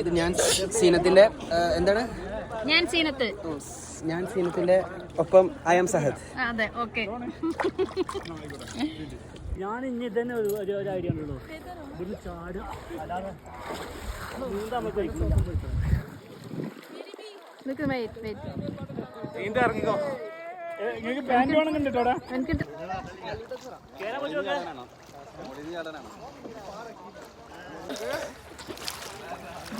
ഇത് ഞാൻ സീനത്തിന്റെ എന്താണ്? ഞാൻ സീനത്ത്. ഞാൻ സീനത്തിന്റെ ഒപ്പം ഐ എം സഹദ്. അതെ ഓക്കെ. ഞാൻ ഇനി തന്നെ ഒരു ഒരു ഐഡിയ ഉണ്ടല്ലോ. ചാട്. അല്ലാതെ നീന്താൻ നമുക്ക് പാന്റ് കേട്ടോടാ എനിക്ക്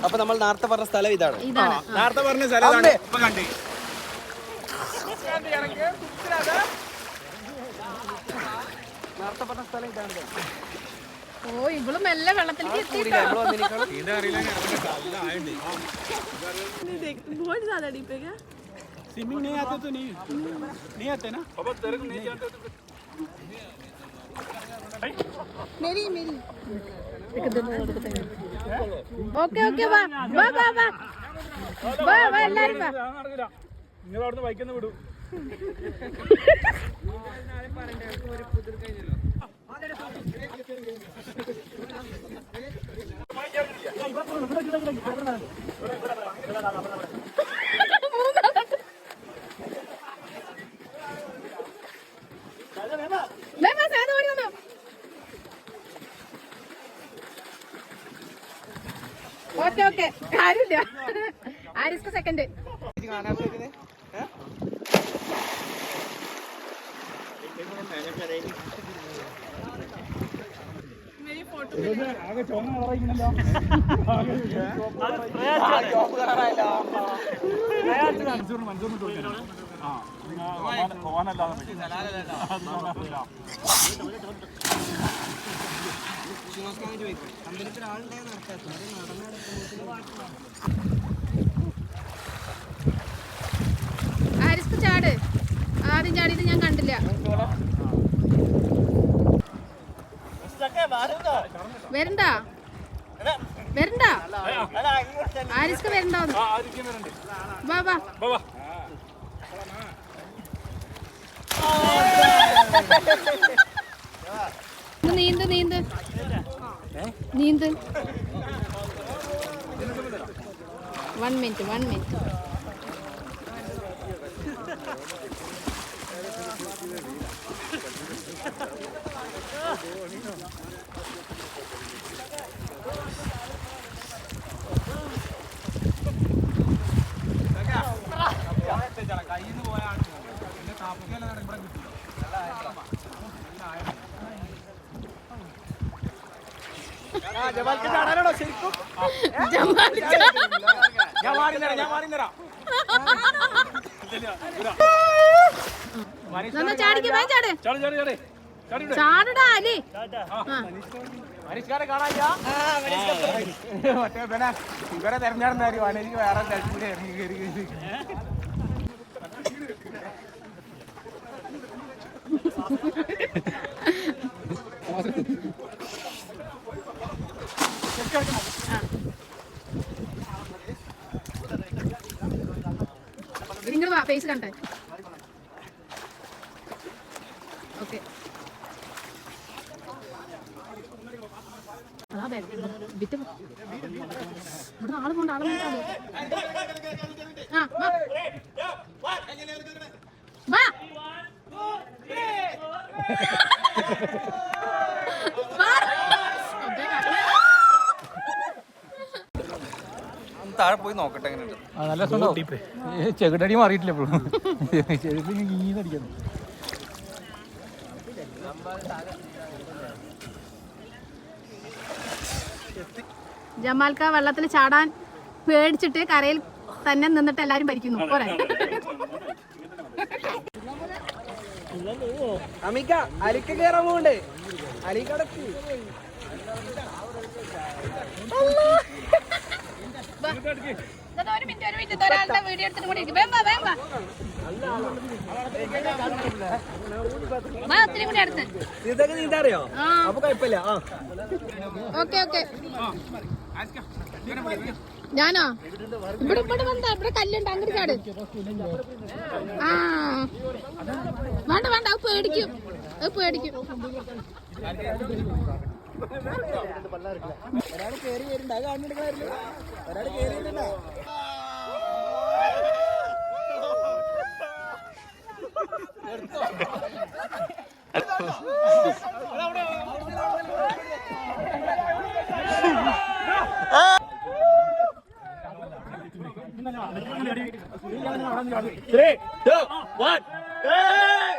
അപ്പൊ നമ്മൾ നേരത്തെ പറഞ്ഞ സ്ഥലം ഇതാണ് ഇതാണ് ആ. നേരത്തെ പറഞ്ഞ സ്ഥലമാണ് ഇപ്പൊ കണ്ടേ നേരത്തെ പറഞ്ഞ സ്ഥലം ഇതാണ് ഓ ഇവള് മെല്ലെ വെള്ളത്തിലേക്ക് എത്തിയിട്ടോ നമ്മൾ വന്നിരിക്കണം നീന്താൻ അറിയില്ലെങ്കിൽ നല്ല ആയുണ്ട് स्विमिंग नहीं आते तो नहीं नहीं आते ना അപ്പൊ തെരക്ക് നീ जानते तो ഓക്കെ ഓക്കെ വാ വാ വാ വാ. വാ വാ എല്ലാരും വാ. നിങ്ങൾ അവിടുന്ന് ബൈക്കൊന്ന് വിടൂ. വേ വാ സാധു ഓടി വന്നോ ഓക്കെ ഓക്കെ ആരുമില്ല ആരിസ്ക സെക്കൻഡ് ആകെ ചുവന്ന കളറായിക്കണല്ലോ മൻസൂർ മൻസൂറിന് ചോദിക്കാനാണ് ആ നിങ്ങൾ പോകാനല്ലാതെ പറ്റില്ല ആരിസ്ക ചാട് ആദ്യം ചാടിയത് ഞാൻ കണ്ടില്ല. വരണ്ട. വരണ്ട. ആരിസ്ക വരണ്ടോ ആ ആയിരിക്കും വരണ്ട്. വാ വാ വാ വാ ഇത് നീന്ത് നീന്ത്. നീന്ത്. വൺ മിനിറ്റ് വൺ മിനിറ്റ് ഞാൻ മാറി തരാം ഞാൻ മാറി തരാം ചാടിക്ക് വേ ചാട്. ചാടി ചാടി ചാടി. ചാടടാ അലി. മനീഷ്കാരെ കാണാനില്ല? മറ്റേ ഇവനെ ഇവരെ തെരഞ്ഞെടുന്നാര് മനീഷ് വേറെ കൂടി ഇറങ്ങി കയറി കയറി. ഫേസ് കണ്ടേ ഓക്കെ അതെ വിറ്റ്. ഇവിടെ ആൾ പോണ്ട് ആൾ. ആ വാ. അതെ, അതെ. താഴെ പോയി നോക്കട്ടെ എങ്ങനെയുണ്ട്? നല്ല ചെകിടടി മാറിയിട്ടില്ല ചെകിടി നീന്നടിക്കുന്നു ജമാൽക്ക വെള്ളത്തിൽ ചാടാൻ പേടിച്ചിട്ട് കരയിൽ തന്നെ നിന്നിട്ട് എല്ലാരും ഭരിക്കുന്നു. പോരെ. അമിക്ക അരിക്ക് കയറാൻ പോകണ്ടേ അലി കടക്ക് ഒരു മിനിറ്റ് ഒരു മിനിറ്റ്. ഒരാളുടെ വീഡിയോ എടുത്തിട്ട് കൂടി ഒത്തിരി കൂടി അടുത്ത്. ഇതൊക്കെ നീന്താ അറിയോ ആ. അപ്പൊ കുഴപ്പമില്ല. ആ. Okay okay. ഞാനോ? ഇവിടെ ഇവിടെ വന്നാ. ഇവിടെ കല്ലുണ്ട് അങ്ങോട്ട് ചാട് ആ. വേണ്ട വേണ്ട അത് പേടിക്കും. അത് പേടിക്കും. ഒരാൾ കേറി വരുന്നുണ്ട് അത് കാണുന്നുണ്ട് ഒരാൾ കേറി വരുന്നുണ്ടോ Three, two, one. Hey!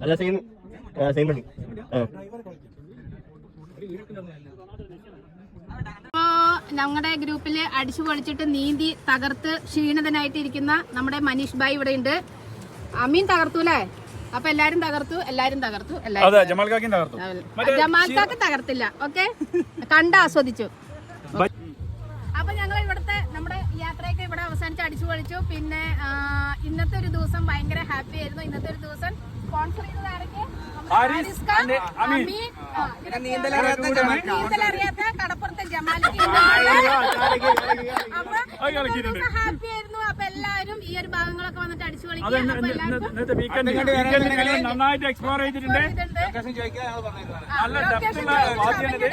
അല്ല സെയിം സെയിം പണി ഞങ്ങളുടെ ഗ്രൂപ്പിൽ അടിച്ചു പൊളിച്ചിട്ട് നീന്തി തകർത്ത് ക്ഷീണിതനായിട്ടിരിക്കുന്ന നമ്മുടെ മനീഷ് ഭായ് ഇവിടെ ഉണ്ട് അമീൻ തകർത്തു അല്ലേ അപ്പൊ എല്ലാരും തകർത്തു എല്ലാരും തകർത്തു എല്ലാരും അതെ ജമാൽ ജമാൽക്കാക്ക് തകർത്തില്ല ഓക്കെ? കണ്ട് ആസ്വദിച്ചു. അടിച്ചു പൊളിച്ചു പിന്നെ ഇന്നത്തെ ഒരു ദിവസം ഭയങ്കര ഹാപ്പി ആയിരുന്നു. ഇന്നത്തെ ഒരു ദിവസം സ്പോൺസർ ചെയ്തത് ആരൊക്കെ? നീന്തലറിയാത്ത കടപ്പുറത്തെ ജമാലിക്ക് അത് ഹാപ്പി ആയിരുന്നു. അപ്പൊ എല്ലാവരും ഈ ഒരു ഭാഗങ്ങളൊക്കെ വന്നിട്ട് അടിച്ചു ഇന്ന്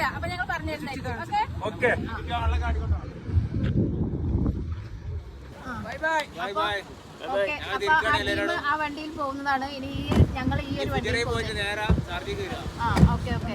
അപ്പൊ ഞങ്ങൾ പറഞ്ഞിട്ടുണ്ടായിരുന്നു ആ, ആ വണ്ടിയിൽ പോകുന്നതാണ്. ഇനി ഞങ്ങൾ ഈ ഒരു വണ്ടിയിൽ പോകുന്നത്. ആ ഓക്കെ ഓക്കെ